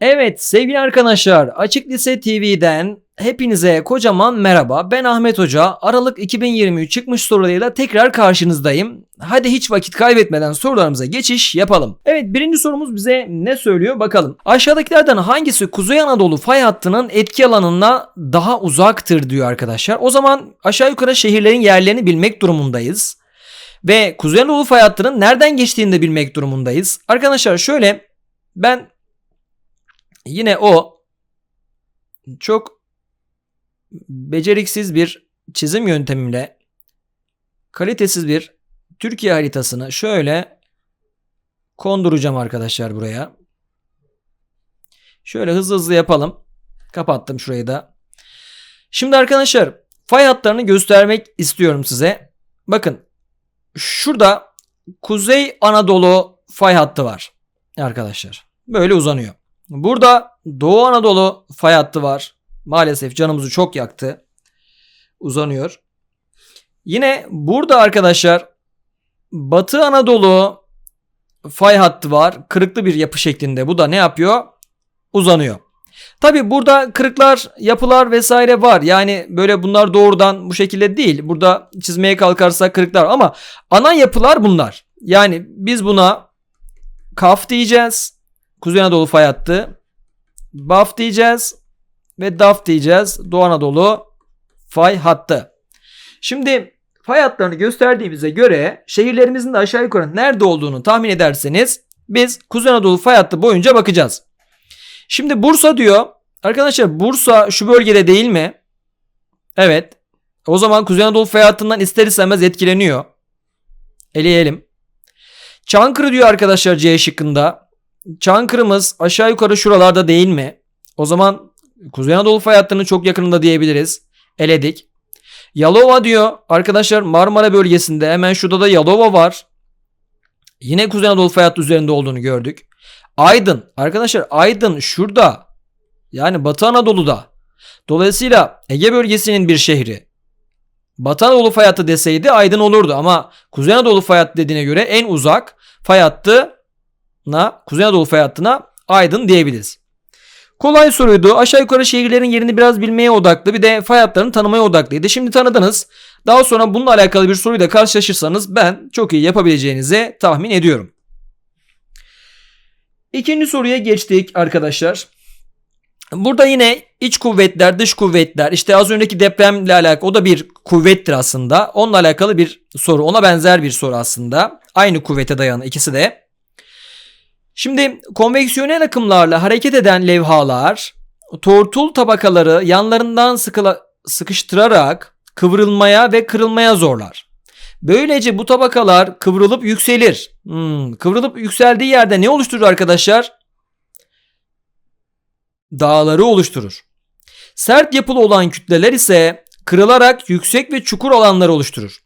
Evet sevgili arkadaşlar Açık Lise TV'den hepinize kocaman merhaba. Ben Ahmet Hoca. Aralık 2023 çıkmış sorularıyla tekrar karşınızdayım. Hadi hiç vakit kaybetmeden sorularımıza geçiş yapalım. Evet birinci sorumuz bize ne söylüyor bakalım. Aşağıdakilerden hangisi Kuzey Anadolu fay hattının etki alanına daha uzaktır diyor arkadaşlar. O zaman aşağı yukarı şehirlerin yerlerini bilmek durumundayız. Ve Kuzey Anadolu fay hattının nereden geçtiğini de bilmek durumundayız. Arkadaşlar şöyle ben yine o çok beceriksiz bir çizim yöntemimle kalitesiz bir Türkiye haritasını şöyle konduracağım arkadaşlar buraya. Şöyle hızlı hızlı yapalım. Kapattım şurayı da. Şimdi arkadaşlar fay hatlarını göstermek istiyorum size. Bakın şurada Kuzey Anadolu fay hattı var arkadaşlar. Böyle uzanıyor. Burada Doğu Anadolu fay hattı var. Maalesef canımızı çok yaktı. Uzanıyor. Yine burada arkadaşlar Batı Anadolu fay hattı var. Kırıklı bir yapı şeklinde. Bu da ne yapıyor? Uzanıyor. Tabi burada kırıklar, yapılar vesaire var. Yani böyle bunlar doğrudan bu şekilde değil. Burada çizmeye kalkarsak kırıklar ama ana yapılar bunlar. Yani biz buna kaf diyeceğiz. Kuzey Anadolu fay hattı. Baf diyeceğiz. Ve daf diyeceğiz. Doğu Anadolu fay hattı. Şimdi fay hatlarını gösterdiğimize göre şehirlerimizin de aşağı yukarı nerede olduğunu tahmin ederseniz biz Kuzey Anadolu fay hattı boyunca bakacağız. Şimdi Bursa diyor. Arkadaşlar Bursa şu bölgede değil mi? Evet. O zaman Kuzey Anadolu fay hattından ister istemez etkileniyor. Eleyelim. Çankırı diyor arkadaşlar C şıkkında. Çankırı'mız aşağı yukarı şuralarda değil mi? O zaman Kuzey Anadolu fay çok yakınında diyebiliriz. Eledik. Yalova diyor arkadaşlar Marmara bölgesinde hemen şurada da Yalova var. Yine Kuzey Anadolu fay üzerinde olduğunu gördük. Aydın arkadaşlar Aydın şurada yani Batı Anadolu'da. Dolayısıyla Ege bölgesinin bir şehri. Batı Anadolu fay deseydi Aydın olurdu ama Kuzey Anadolu fay hattı dediğine göre en uzak fay hattına Kuzey Anadolu fay hattına Aydın diyebiliriz. Kolay soruydu. Aşağı yukarı şehirlerin yerini biraz bilmeye odaklı bir de fay hatlarını tanımaya odaklıydı. Şimdi tanıdınız. Daha sonra bununla alakalı bir soruyla karşılaşırsanız ben çok iyi yapabileceğinizi tahmin ediyorum. İkinci soruya geçtik arkadaşlar. Burada yine iç kuvvetler, dış kuvvetler, işte az önceki depremle alakalı o da bir kuvvettir aslında. Onunla alakalı bir soru, ona benzer bir soru aslında. Aynı kuvvete dayanan ikisi de. Şimdi konveksiyonel akımlarla hareket eden levhalar tortul tabakaları yanlarından sıkıla, sıkıştırarak kıvrılmaya ve kırılmaya zorlar. Böylece bu tabakalar kıvrılıp yükselir. Hmm, kıvrılıp yükseldiği yerde ne oluşturur arkadaşlar? Dağları oluşturur. Sert yapılı olan kütleler ise kırılarak yüksek ve çukur alanlar oluşturur.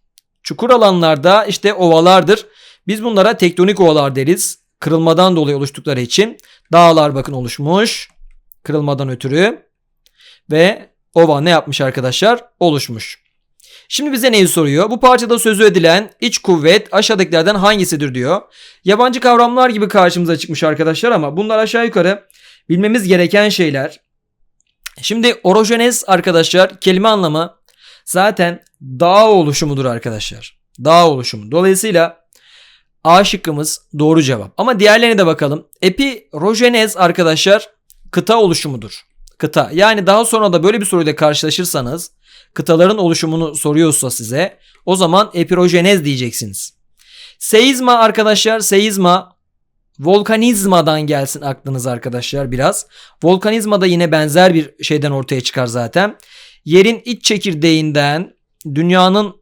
Çukur alanlarda işte ovalardır. Biz bunlara tektonik ovalar deriz. Kırılmadan dolayı oluştukları için dağlar bakın oluşmuş. Kırılmadan ötürü. Ve ova ne yapmış arkadaşlar? Oluşmuş. Şimdi bize neyi soruyor? Bu parçada sözü edilen iç kuvvet aşağıdakilerden hangisidir diyor. Yabancı kavramlar gibi karşımıza çıkmış arkadaşlar ama bunlar aşağı yukarı bilmemiz gereken şeyler. Şimdi orojenez arkadaşlar kelime anlamı zaten dağ oluşumudur arkadaşlar. Dağ oluşumu. Dolayısıyla A şıkkımız doğru cevap. Ama diğerlerine de bakalım. Epirojenez arkadaşlar kıta oluşumudur. Kıta. Yani daha sonra da böyle bir soruyla karşılaşırsanız kıtaların oluşumunu soruyorsa size o zaman epirojenez diyeceksiniz. Seizma arkadaşlar seizma volkanizmadan gelsin aklınız arkadaşlar biraz. Volkanizma da yine benzer bir şeyden ortaya çıkar zaten. Yerin iç çekirdeğinden dünyanın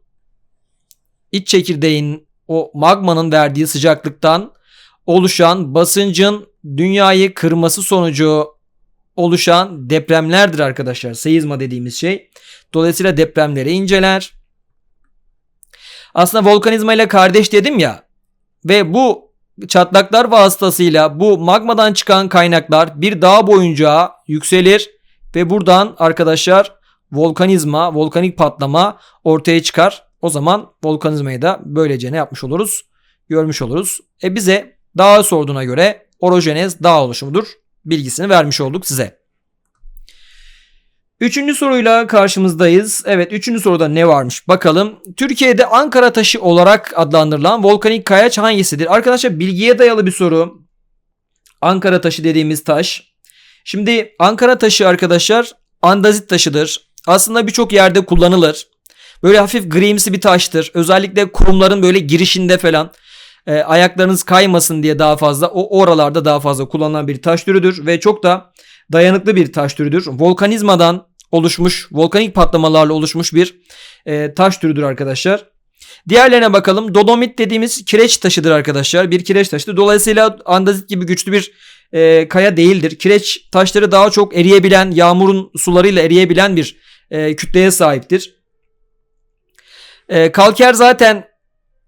iç çekirdeğin o magmanın verdiği sıcaklıktan oluşan basıncın dünyayı kırması sonucu oluşan depremlerdir arkadaşlar. Seizma dediğimiz şey. Dolayısıyla depremleri inceler. Aslında volkanizma ile kardeş dedim ya. Ve bu çatlaklar vasıtasıyla bu magmadan çıkan kaynaklar bir dağ boyunca yükselir ve buradan arkadaşlar volkanizma, volkanik patlama ortaya çıkar. O zaman volkanizmayı da böylece ne yapmış oluruz? Görmüş oluruz. E bize dağı sorduğuna göre orojenez dağ oluşumudur bilgisini vermiş olduk size. Üçüncü soruyla karşımızdayız. Evet üçüncü soruda ne varmış bakalım. Türkiye'de Ankara taşı olarak adlandırılan volkanik kayaç hangisidir? Arkadaşlar bilgiye dayalı bir soru. Ankara taşı dediğimiz taş. Şimdi Ankara taşı arkadaşlar andazit taşıdır. Aslında birçok yerde kullanılır. Böyle hafif grimsi bir taştır. Özellikle kurumların böyle girişinde falan e, ayaklarınız kaymasın diye daha fazla o oralarda daha fazla kullanılan bir taş türüdür ve çok da dayanıklı bir taş türüdür. Volkanizmadan oluşmuş, volkanik patlamalarla oluşmuş bir e, taş türüdür arkadaşlar. Diğerlerine bakalım. Dolomit dediğimiz kireç taşıdır arkadaşlar. Bir kireç taşıdır. Dolayısıyla andazit gibi güçlü bir e, kaya değildir. Kireç taşları daha çok eriyebilen, yağmurun sularıyla eriyebilen bir e, kütleye sahiptir. E, kalker zaten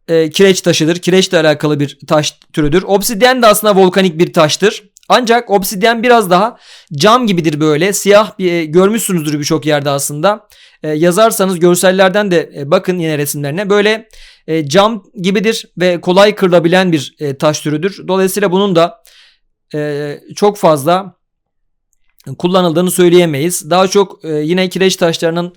e, kireç taşıdır. Kireçle alakalı bir taş türüdür. Obsidyen de aslında volkanik bir taştır. Ancak obsidyen biraz daha cam gibidir böyle. Siyah bir e, görmüşsünüzdür birçok yerde aslında. E, yazarsanız görsellerden de e, bakın yine resimlerine. Böyle e, cam gibidir ve kolay kırılabilen bir e, taş türüdür. Dolayısıyla bunun da e, çok fazla kullanıldığını söyleyemeyiz. Daha çok e, yine kireç taşlarının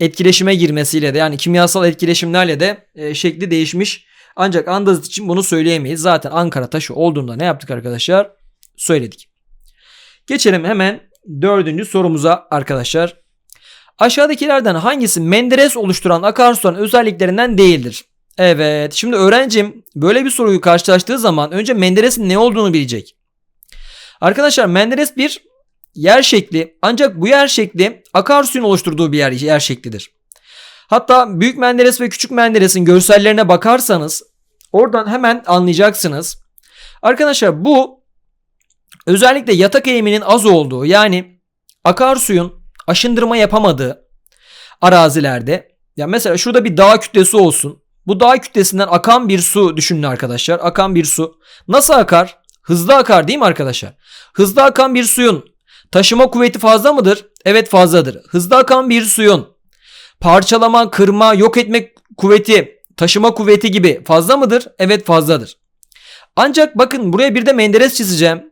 etkileşime girmesiyle de yani kimyasal etkileşimlerle de e, şekli değişmiş. Ancak andazit için bunu söyleyemeyiz. Zaten Ankara taşı olduğunda ne yaptık arkadaşlar? Söyledik. Geçelim hemen dördüncü sorumuza arkadaşlar. Aşağıdakilerden hangisi Menderes oluşturan akarsuların özelliklerinden değildir? Evet şimdi öğrencim böyle bir soruyu karşılaştığı zaman önce Menderes'in ne olduğunu bilecek. Arkadaşlar Menderes bir yer şekli ancak bu yer şekli akarsuyun oluşturduğu bir yer, yer şeklidir. Hatta Büyük Menderes ve Küçük Menderes'in görsellerine bakarsanız oradan hemen anlayacaksınız. Arkadaşlar bu özellikle yatak eğiminin az olduğu yani akarsuyun aşındırma yapamadığı arazilerde ya mesela şurada bir dağ kütlesi olsun. Bu dağ kütlesinden akan bir su düşünün arkadaşlar. Akan bir su. Nasıl akar? Hızlı akar değil mi arkadaşlar? Hızlı akan bir suyun taşıma kuvveti fazla mıdır? Evet fazladır. Hızlı akan bir suyun parçalama, kırma, yok etme kuvveti, taşıma kuvveti gibi fazla mıdır? Evet fazladır. Ancak bakın buraya bir de menderes çizeceğim.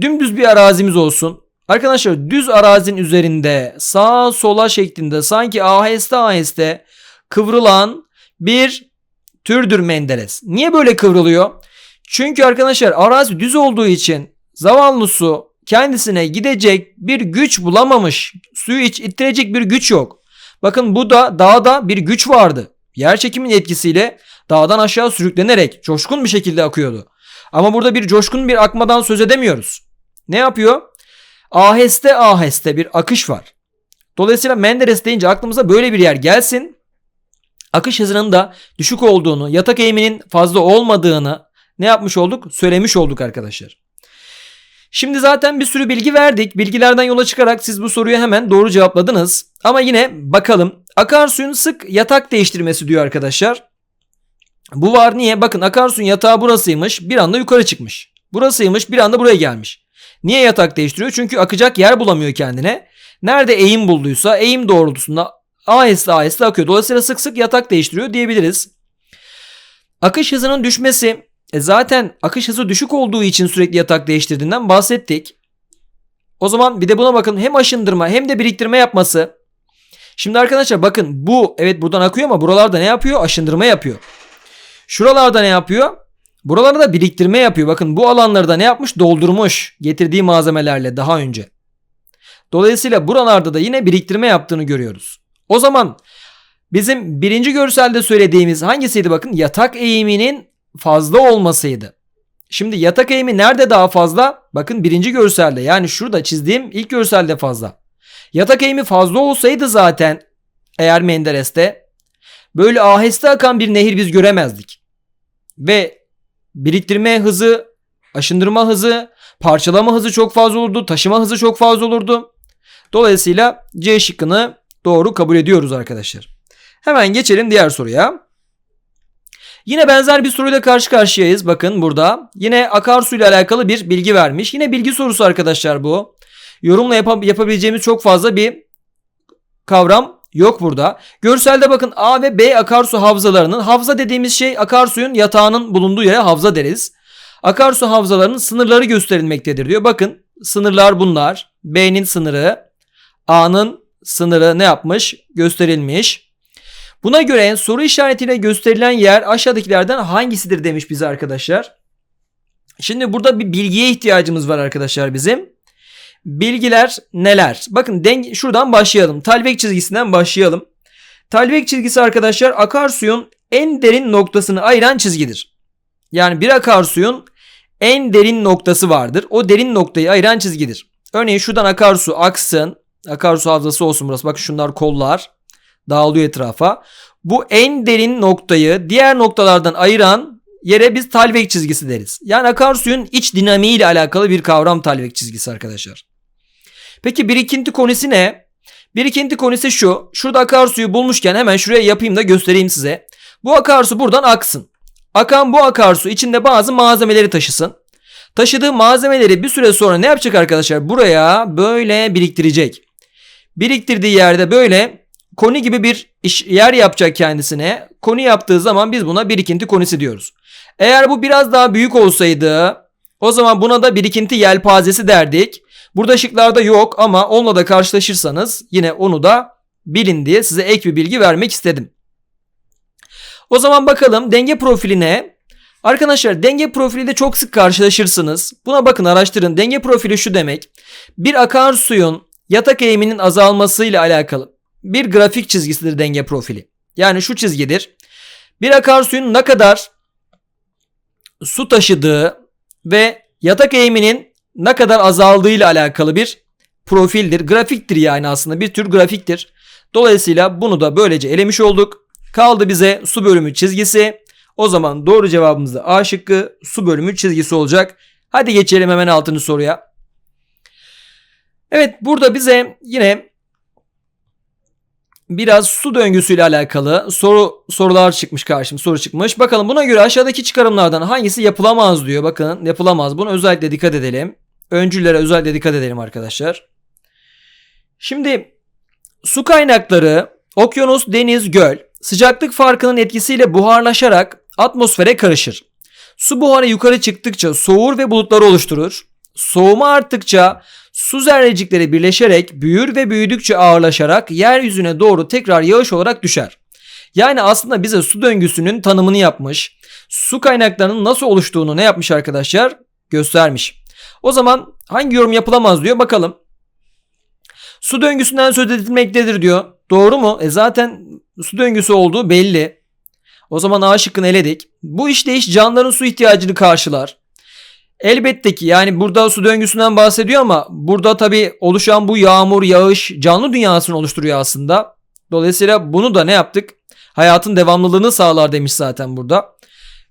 Dümdüz bir arazimiz olsun. Arkadaşlar düz arazinin üzerinde sağa sola şeklinde sanki aheste aheste kıvrılan bir türdür menderes. Niye böyle kıvrılıyor? Çünkü arkadaşlar arazi düz olduğu için zavallı su kendisine gidecek bir güç bulamamış. Suyu iç ittirecek bir güç yok. Bakın bu da dağda bir güç vardı. Yer çekimin etkisiyle dağdan aşağı sürüklenerek coşkun bir şekilde akıyordu. Ama burada bir coşkun bir akmadan söz edemiyoruz. Ne yapıyor? Aheste aheste bir akış var. Dolayısıyla Menderes deyince aklımıza böyle bir yer gelsin. Akış hızının da düşük olduğunu, yatak eğiminin fazla olmadığını ne yapmış olduk? Söylemiş olduk arkadaşlar. Şimdi zaten bir sürü bilgi verdik. Bilgilerden yola çıkarak siz bu soruyu hemen doğru cevapladınız. Ama yine bakalım. Akarsuyun sık yatak değiştirmesi diyor arkadaşlar. Bu var niye? Bakın akarsuyun yatağı burasıymış. Bir anda yukarı çıkmış. Burasıymış bir anda buraya gelmiş. Niye yatak değiştiriyor? Çünkü akacak yer bulamıyor kendine. Nerede eğim bulduysa eğim doğrultusunda aheste aheste akıyor. Dolayısıyla sık sık yatak değiştiriyor diyebiliriz. Akış hızının düşmesi e zaten akış hızı düşük olduğu için sürekli yatak değiştirdiğinden bahsettik. O zaman bir de buna bakın hem aşındırma hem de biriktirme yapması. Şimdi arkadaşlar bakın bu evet buradan akıyor ama buralarda ne yapıyor? Aşındırma yapıyor. Şuralarda ne yapıyor? Buralarda da biriktirme yapıyor. Bakın bu alanları da ne yapmış? Doldurmuş getirdiği malzemelerle daha önce. Dolayısıyla buralarda da yine biriktirme yaptığını görüyoruz. O zaman bizim birinci görselde söylediğimiz hangisiydi bakın? Yatak eğiminin fazla olmasıydı. Şimdi yatak eğimi nerede daha fazla? Bakın birinci görselde yani şurada çizdiğim ilk görselde fazla. Yatak eğimi fazla olsaydı zaten eğer Menderes'te böyle aheste akan bir nehir biz göremezdik. Ve biriktirme hızı, aşındırma hızı, parçalama hızı çok fazla olurdu, taşıma hızı çok fazla olurdu. Dolayısıyla C şıkkını doğru kabul ediyoruz arkadaşlar. Hemen geçelim diğer soruya. Yine benzer bir soruyla karşı karşıyayız. Bakın burada. Yine akarsu ile alakalı bir bilgi vermiş. Yine bilgi sorusu arkadaşlar bu. Yorumla yap- yapabileceğimiz çok fazla bir kavram yok burada. Görselde bakın A ve B akarsu havzalarının havza dediğimiz şey akarsuyun yatağının bulunduğu yere havza deriz. Akarsu havzalarının sınırları gösterilmektedir diyor. Bakın Sınırlar bunlar. B'nin sınırı, A'nın sınırı ne yapmış? Gösterilmiş. Buna göre soru işaretiyle gösterilen yer aşağıdakilerden hangisidir demiş bize arkadaşlar. Şimdi burada bir bilgiye ihtiyacımız var arkadaşlar bizim. Bilgiler neler? Bakın denge, şuradan başlayalım. Talvek çizgisinden başlayalım. Talvek çizgisi arkadaşlar akarsuyun en derin noktasını ayıran çizgidir. Yani bir akarsuyun en derin noktası vardır. O derin noktayı ayıran çizgidir. Örneğin şuradan akarsu aksın. Akarsu havzası olsun burası. Bakın şunlar kollar. Dağılıyor etrafa. Bu en derin noktayı diğer noktalardan ayıran yere biz talvek çizgisi deriz. Yani akarsuyun iç dinamiği ile alakalı bir kavram talvek çizgisi arkadaşlar. Peki birikinti konisi ne? Birikinti konisi şu. Şurada akarsuyu bulmuşken hemen şuraya yapayım da göstereyim size. Bu akarsu buradan aksın. Akan bu akarsu içinde bazı malzemeleri taşısın. Taşıdığı malzemeleri bir süre sonra ne yapacak arkadaşlar? Buraya böyle biriktirecek. Biriktirdiği yerde böyle koni gibi bir iş, yer yapacak kendisine. Koni yaptığı zaman biz buna birikinti konisi diyoruz. Eğer bu biraz daha büyük olsaydı o zaman buna da birikinti yelpazesi derdik. Burada şıklarda yok ama onunla da karşılaşırsanız yine onu da bilin diye size ek bir bilgi vermek istedim. O zaman bakalım denge profiline. Arkadaşlar denge profiliyle çok sık karşılaşırsınız. Buna bakın araştırın. Denge profili şu demek. Bir akarsuyun yatak eğiminin azalmasıyla alakalı bir grafik çizgisidir denge profili. Yani şu çizgidir. Bir akarsuyun ne kadar su taşıdığı ve yatak eğiminin ne kadar azaldığıyla alakalı bir profildir. Grafiktir yani aslında bir tür grafiktir. Dolayısıyla bunu da böylece elemiş olduk. Kaldı bize su bölümü çizgisi. O zaman doğru cevabımız da A şıkkı su bölümü çizgisi olacak. Hadi geçelim hemen altını soruya. Evet burada bize yine biraz su döngüsüyle alakalı soru sorular çıkmış karşımıza soru çıkmış. Bakalım buna göre aşağıdaki çıkarımlardan hangisi yapılamaz diyor. Bakın yapılamaz. Buna özellikle dikkat edelim. Öncüllere özellikle dikkat edelim arkadaşlar. Şimdi su kaynakları okyanus, deniz, göl sıcaklık farkının etkisiyle buharlaşarak atmosfere karışır. Su buharı yukarı çıktıkça soğur ve bulutları oluşturur. Soğuma arttıkça su zerrecikleri birleşerek büyür ve büyüdükçe ağırlaşarak yeryüzüne doğru tekrar yağış olarak düşer. Yani aslında bize su döngüsünün tanımını yapmış. Su kaynaklarının nasıl oluştuğunu ne yapmış arkadaşlar? Göstermiş. O zaman hangi yorum yapılamaz diyor bakalım. Su döngüsünden söz edilmektedir diyor. Doğru mu? E zaten su döngüsü olduğu belli. O zaman A şıkkını eledik. Bu işleyiş canlıların su ihtiyacını karşılar. Elbette ki yani burada su döngüsünden bahsediyor ama burada tabi oluşan bu yağmur, yağış canlı dünyasını oluşturuyor aslında. Dolayısıyla bunu da ne yaptık? Hayatın devamlılığını sağlar demiş zaten burada.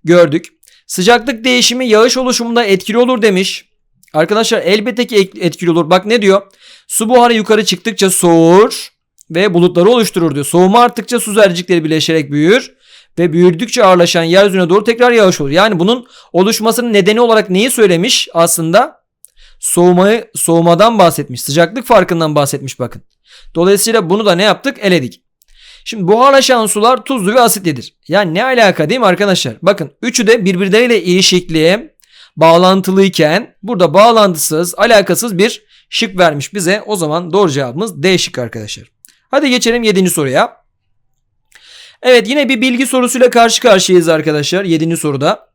Gördük. Sıcaklık değişimi yağış oluşumunda etkili olur demiş. Arkadaşlar elbette ki etkili olur. Bak ne diyor? Su buharı yukarı çıktıkça soğur ve bulutları oluşturur diyor. Soğuma arttıkça su zerrecikleri birleşerek büyür ve büyüdükçe ağırlaşan yeryüzüne doğru tekrar yağış olur. Yani bunun oluşmasının nedeni olarak neyi söylemiş aslında? Soğumayı, soğumadan bahsetmiş. Sıcaklık farkından bahsetmiş bakın. Dolayısıyla bunu da ne yaptık? Eledik. Şimdi buharlaşan sular tuzlu ve asitlidir. Yani ne alaka değil mi arkadaşlar? Bakın üçü de birbirleriyle ilişikli, bağlantılıyken burada bağlantısız, alakasız bir şık vermiş bize. O zaman doğru cevabımız D şık arkadaşlar. Hadi geçelim 7. soruya. Evet yine bir bilgi sorusuyla karşı karşıyayız arkadaşlar 7. soruda.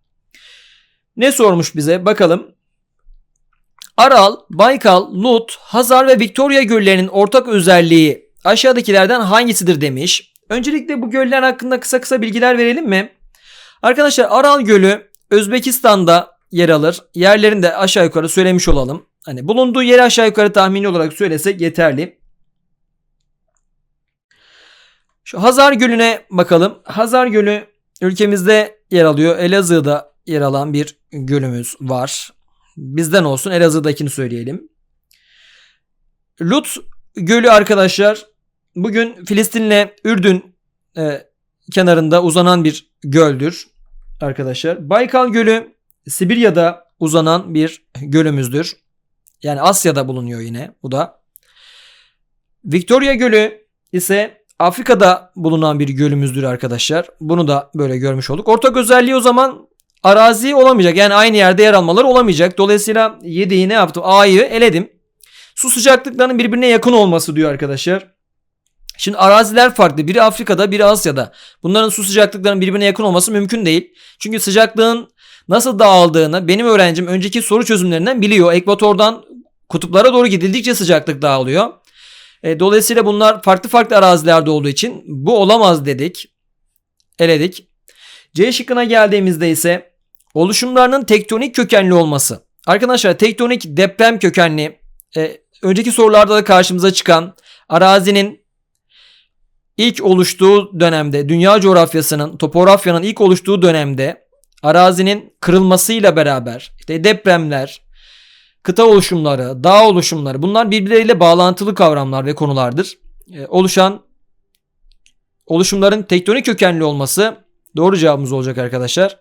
Ne sormuş bize bakalım. Aral, Baykal, Lut, Hazar ve Victoria göllerinin ortak özelliği aşağıdakilerden hangisidir demiş. Öncelikle bu göller hakkında kısa kısa bilgiler verelim mi? Arkadaşlar Aral Gölü Özbekistan'da yer alır. Yerlerini de aşağı yukarı söylemiş olalım. Hani bulunduğu yeri aşağı yukarı tahmini olarak söylesek yeterli. Şu Hazar Gölü'ne bakalım. Hazar Gölü ülkemizde yer alıyor. Elazığ'da yer alan bir gölümüz var. Bizden olsun Elazığ'dakini söyleyelim. Lut Gölü arkadaşlar bugün Filistin'le Ürdün e, kenarında uzanan bir göldür arkadaşlar. Baykal Gölü Sibirya'da uzanan bir gölümüzdür. Yani Asya'da bulunuyor yine bu da. Victoria Gölü ise Afrika'da bulunan bir gölümüzdür arkadaşlar. Bunu da böyle görmüş olduk. Ortak özelliği o zaman arazi olamayacak. Yani aynı yerde yer almaları olamayacak. Dolayısıyla 7'yi ne yaptım? A'yı eledim. Su sıcaklıklarının birbirine yakın olması diyor arkadaşlar. Şimdi araziler farklı. Biri Afrika'da, biri Asya'da. Bunların su sıcaklıklarının birbirine yakın olması mümkün değil. Çünkü sıcaklığın nasıl dağıldığını benim öğrencim önceki soru çözümlerinden biliyor. Ekvatordan kutuplara doğru gidildikçe sıcaklık dağılıyor. E, dolayısıyla bunlar farklı farklı arazilerde olduğu için bu olamaz dedik. Eledik. C şıkkına geldiğimizde ise oluşumlarının tektonik kökenli olması. Arkadaşlar tektonik deprem kökenli e, önceki sorularda da karşımıza çıkan arazinin ilk oluştuğu dönemde dünya coğrafyasının topografyanın ilk oluştuğu dönemde arazinin kırılmasıyla beraber işte depremler, kıta oluşumları, dağ oluşumları bunlar birbirleriyle bağlantılı kavramlar ve konulardır. E, oluşan oluşumların tektonik kökenli olması doğru cevabımız olacak arkadaşlar.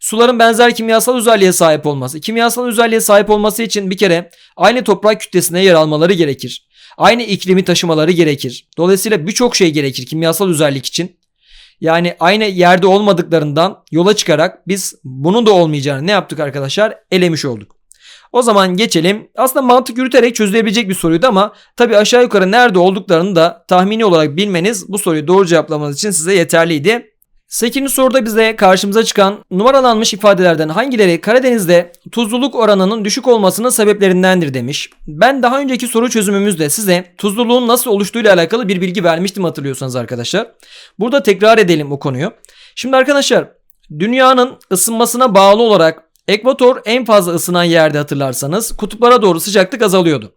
Suların benzer kimyasal özelliğe sahip olması. Kimyasal özelliğe sahip olması için bir kere aynı toprak kütlesine yer almaları gerekir. Aynı iklimi taşımaları gerekir. Dolayısıyla birçok şey gerekir kimyasal özellik için. Yani aynı yerde olmadıklarından yola çıkarak biz bunun da olmayacağını ne yaptık arkadaşlar? Elemiş olduk. O zaman geçelim. Aslında mantık yürüterek çözülebilecek bir soruydu ama tabi aşağı yukarı nerede olduklarını da tahmini olarak bilmeniz bu soruyu doğru cevaplamanız için size yeterliydi. 8. soruda bize karşımıza çıkan numaralanmış ifadelerden hangileri Karadeniz'de tuzluluk oranının düşük olmasının sebeplerindendir demiş. Ben daha önceki soru çözümümüzde size tuzluluğun nasıl oluştuğuyla alakalı bir bilgi vermiştim hatırlıyorsanız arkadaşlar. Burada tekrar edelim o konuyu. Şimdi arkadaşlar dünyanın ısınmasına bağlı olarak ekvator en fazla ısınan yerde hatırlarsanız kutuplara doğru sıcaklık azalıyordu.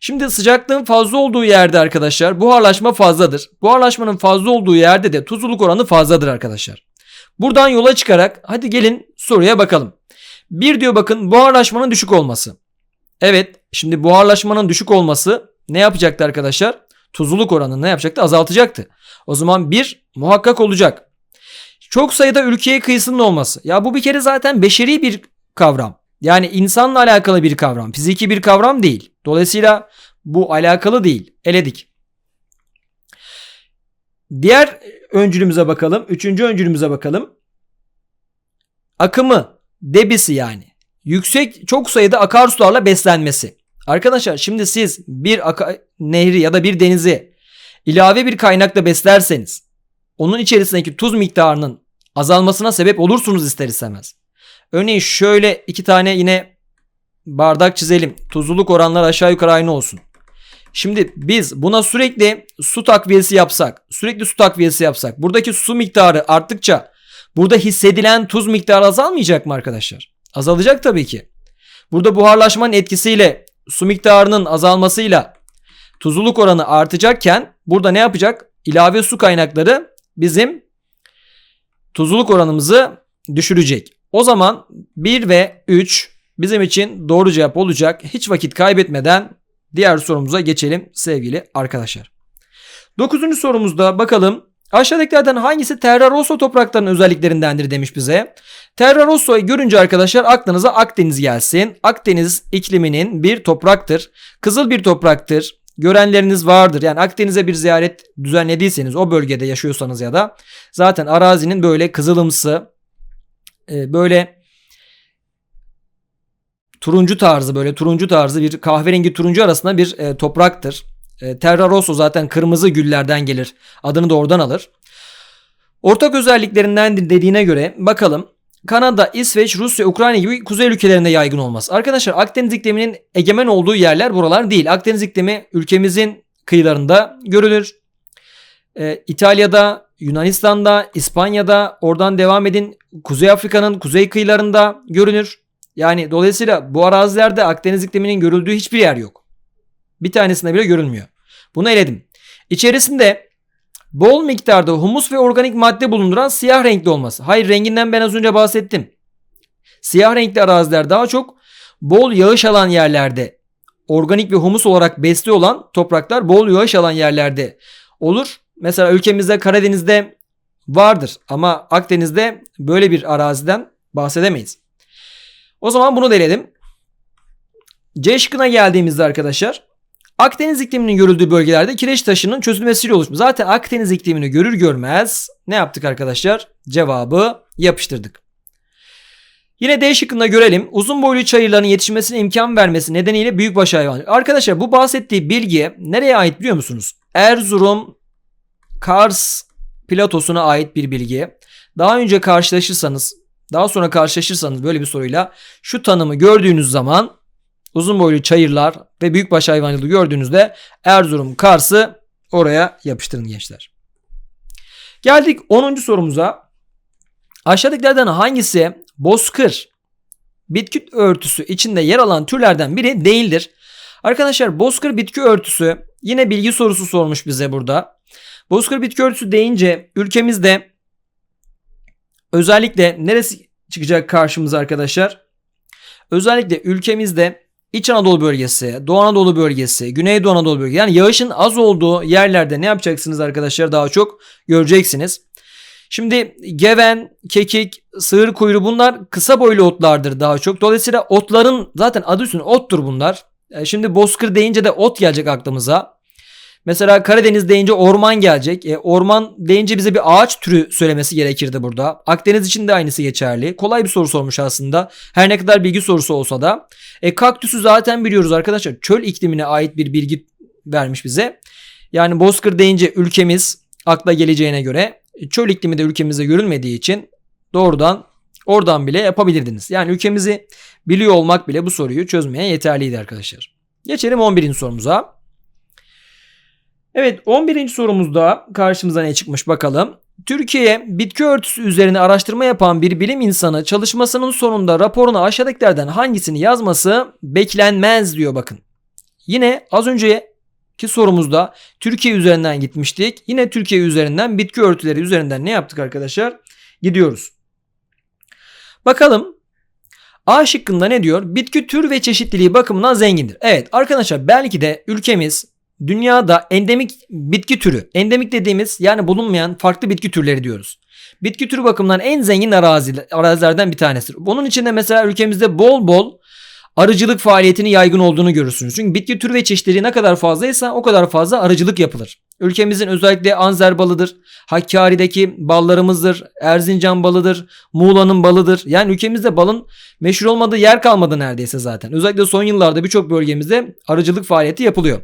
Şimdi sıcaklığın fazla olduğu yerde arkadaşlar buharlaşma fazladır. Buharlaşmanın fazla olduğu yerde de tuzluluk oranı fazladır arkadaşlar. Buradan yola çıkarak hadi gelin soruya bakalım. Bir diyor bakın buharlaşmanın düşük olması. Evet şimdi buharlaşmanın düşük olması ne yapacaktı arkadaşlar? Tuzluluk oranını ne yapacaktı? Azaltacaktı. O zaman bir muhakkak olacak. Çok sayıda ülkeye kıyısının olması. Ya bu bir kere zaten beşeri bir kavram. Yani insanla alakalı bir kavram. Fiziki bir kavram değil. Dolayısıyla bu alakalı değil. Eledik. Diğer öncülümüze bakalım. Üçüncü öncülümüze bakalım. Akımı, debisi yani. Yüksek çok sayıda akarsularla beslenmesi. Arkadaşlar şimdi siz bir nehri ya da bir denizi ilave bir kaynakla beslerseniz onun içerisindeki tuz miktarının azalmasına sebep olursunuz ister istemez. Örneğin şöyle iki tane yine bardak çizelim. Tuzluluk oranları aşağı yukarı aynı olsun. Şimdi biz buna sürekli su takviyesi yapsak, sürekli su takviyesi yapsak, buradaki su miktarı arttıkça burada hissedilen tuz miktarı azalmayacak mı arkadaşlar? Azalacak tabii ki. Burada buharlaşmanın etkisiyle su miktarının azalmasıyla tuzluluk oranı artacakken burada ne yapacak? İlave su kaynakları bizim tuzluluk oranımızı düşürecek. O zaman 1 ve 3 bizim için doğru cevap olacak. Hiç vakit kaybetmeden diğer sorumuza geçelim sevgili arkadaşlar. 9. sorumuzda bakalım aşağıdakilerden hangisi Terra Rosso topraklarının özelliklerindendir demiş bize. Terra Rosso'yu görünce arkadaşlar aklınıza Akdeniz gelsin. Akdeniz ikliminin bir topraktır. Kızıl bir topraktır. Görenleriniz vardır. Yani Akdeniz'e bir ziyaret düzenlediyseniz o bölgede yaşıyorsanız ya da zaten arazinin böyle kızılımsı e, böyle turuncu tarzı böyle turuncu tarzı bir kahverengi turuncu arasında bir e, topraktır. E, Terra Rosso zaten kırmızı güllerden gelir. Adını da oradan alır. Ortak özelliklerinden dediğine göre bakalım. Kanada, İsveç, Rusya, Ukrayna gibi kuzey ülkelerinde yaygın olmaz. Arkadaşlar Akdeniz ikliminin egemen olduğu yerler buralar değil. Akdeniz iklimi ülkemizin kıyılarında görülür. Ee, İtalya'da, Yunanistan'da, İspanya'da oradan devam edin Kuzey Afrika'nın kuzey kıyılarında görünür. Yani dolayısıyla bu arazilerde Akdeniz ikliminin görüldüğü hiçbir yer yok. Bir tanesinde bile görülmüyor. Bunu eledim. İçerisinde bol miktarda humus ve organik madde bulunduran siyah renkli olması. Hayır renginden ben az önce bahsettim. Siyah renkli araziler daha çok bol yağış alan yerlerde organik ve humus olarak besli olan topraklar bol yağış alan yerlerde olur. Mesela ülkemizde Karadeniz'de vardır ama Akdeniz'de böyle bir araziden bahsedemeyiz. O zaman bunu deledim. C şıkkına geldiğimizde arkadaşlar Akdeniz ikliminin görüldüğü bölgelerde kireç taşının çözülmesiyle oluşmuş. Zaten Akdeniz iklimini görür görmez ne yaptık arkadaşlar? Cevabı yapıştırdık. Yine D şıkkında görelim. Uzun boylu çayırların yetişmesine imkan vermesi nedeniyle büyükbaş hayvan. Arkadaşlar bu bahsettiği bilgi nereye ait biliyor musunuz? Erzurum Kars platosuna ait bir bilgi. Daha önce karşılaşırsanız, daha sonra karşılaşırsanız böyle bir soruyla şu tanımı gördüğünüz zaman uzun boylu çayırlar ve büyükbaş hayvancılığı gördüğünüzde Erzurum Kars'ı oraya yapıştırın gençler. Geldik 10. sorumuza. Aşağıdakilerden hangisi bozkır bitki örtüsü içinde yer alan türlerden biri değildir? Arkadaşlar bozkır bitki örtüsü yine bilgi sorusu sormuş bize burada. Bozkır bitki örtüsü deyince ülkemizde özellikle neresi çıkacak karşımıza arkadaşlar? Özellikle ülkemizde İç Anadolu bölgesi, Doğu Anadolu bölgesi, Güneydoğu Anadolu bölgesi yani yağışın az olduğu yerlerde ne yapacaksınız arkadaşlar daha çok göreceksiniz. Şimdi geven, kekik, sığır kuyruğu bunlar kısa boylu otlardır daha çok. Dolayısıyla otların zaten adı üstünde ottur bunlar. E, Şimdi bozkır deyince de ot gelecek aklımıza. Mesela Karadeniz deyince orman gelecek. E, orman deyince bize bir ağaç türü söylemesi gerekirdi burada. Akdeniz için de aynısı geçerli. Kolay bir soru sormuş aslında. Her ne kadar bilgi sorusu olsa da. E, kaktüsü zaten biliyoruz arkadaşlar. Çöl iklimine ait bir bilgi vermiş bize. Yani bozkır deyince ülkemiz akla geleceğine göre e, çöl iklimi de ülkemizde görülmediği için doğrudan oradan bile yapabilirdiniz. Yani ülkemizi biliyor olmak bile bu soruyu çözmeye yeterliydi arkadaşlar. Geçelim 11. sorumuza. Evet 11. sorumuzda karşımıza ne çıkmış bakalım. Türkiye bitki örtüsü üzerine araştırma yapan bir bilim insanı çalışmasının sonunda raporuna aşağıdakilerden hangisini yazması beklenmez diyor bakın. Yine az önceki sorumuzda Türkiye üzerinden gitmiştik. Yine Türkiye üzerinden bitki örtüleri üzerinden ne yaptık arkadaşlar? Gidiyoruz. Bakalım A şıkkında ne diyor? Bitki tür ve çeşitliliği bakımından zengindir. Evet arkadaşlar belki de ülkemiz dünyada endemik bitki türü. Endemik dediğimiz yani bulunmayan farklı bitki türleri diyoruz. Bitki türü bakımından en zengin arazi, arazilerden bir tanesidir. Bunun içinde mesela ülkemizde bol bol arıcılık faaliyetinin yaygın olduğunu görürsünüz. Çünkü bitki türü ve çeşitliliği ne kadar fazlaysa o kadar fazla arıcılık yapılır. Ülkemizin özellikle Anzer balıdır, Hakkari'deki ballarımızdır, Erzincan balıdır, Muğla'nın balıdır. Yani ülkemizde balın meşhur olmadığı yer kalmadı neredeyse zaten. Özellikle son yıllarda birçok bölgemizde arıcılık faaliyeti yapılıyor.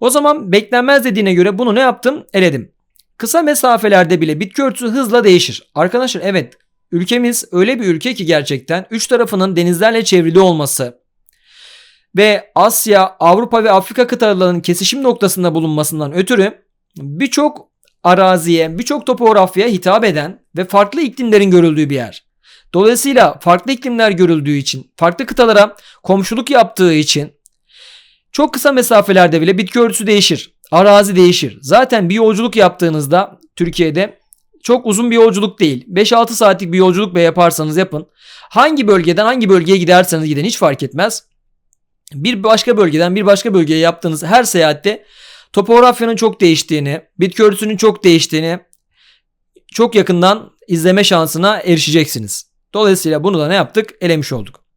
O zaman beklenmez dediğine göre bunu ne yaptım? Eledim. Kısa mesafelerde bile bitki örtüsü hızla değişir. Arkadaşlar evet ülkemiz öyle bir ülke ki gerçekten üç tarafının denizlerle çevrili olması ve Asya, Avrupa ve Afrika kıtalarının kesişim noktasında bulunmasından ötürü birçok araziye, birçok topografyaya hitap eden ve farklı iklimlerin görüldüğü bir yer. Dolayısıyla farklı iklimler görüldüğü için, farklı kıtalara komşuluk yaptığı için çok kısa mesafelerde bile bitki örtüsü değişir. Arazi değişir. Zaten bir yolculuk yaptığınızda Türkiye'de çok uzun bir yolculuk değil. 5-6 saatlik bir yolculuk bile yaparsanız yapın. Hangi bölgeden hangi bölgeye giderseniz gidin hiç fark etmez. Bir başka bölgeden bir başka bölgeye yaptığınız her seyahatte topografyanın çok değiştiğini, bitki örtüsünün çok değiştiğini çok yakından izleme şansına erişeceksiniz. Dolayısıyla bunu da ne yaptık? Elemiş olduk.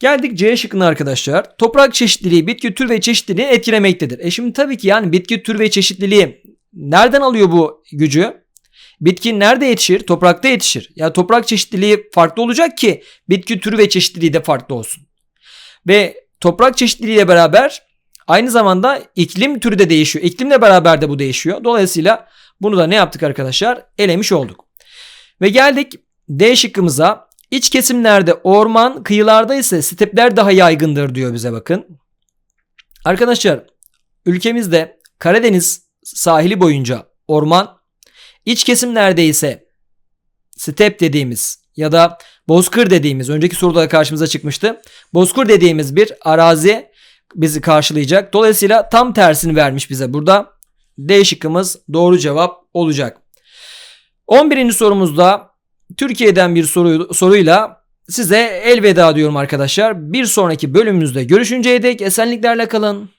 Geldik C şıkkına arkadaşlar. Toprak çeşitliliği bitki tür ve çeşitliliği etkilemektedir. E şimdi tabii ki yani bitki tür ve çeşitliliği nereden alıyor bu gücü? Bitki nerede yetişir? Toprakta yetişir. Ya toprak çeşitliliği farklı olacak ki bitki türü ve çeşitliliği de farklı olsun. Ve toprak çeşitliliğiyle beraber aynı zamanda iklim türü de değişiyor. İklimle beraber de bu değişiyor. Dolayısıyla bunu da ne yaptık arkadaşlar? Elemiş olduk. Ve geldik D şıkkımıza. İç kesimlerde orman, kıyılarda ise stepler daha yaygındır diyor bize bakın. Arkadaşlar ülkemizde Karadeniz sahili boyunca orman, iç kesimlerde ise step dediğimiz ya da bozkır dediğimiz önceki soruda karşımıza çıkmıştı. Bozkır dediğimiz bir arazi bizi karşılayacak. Dolayısıyla tam tersini vermiş bize burada. D şıkkımız doğru cevap olacak. 11. sorumuzda Türkiye'den bir soru, soruyla size elveda diyorum arkadaşlar. Bir sonraki bölümümüzde görüşünceye dek esenliklerle kalın.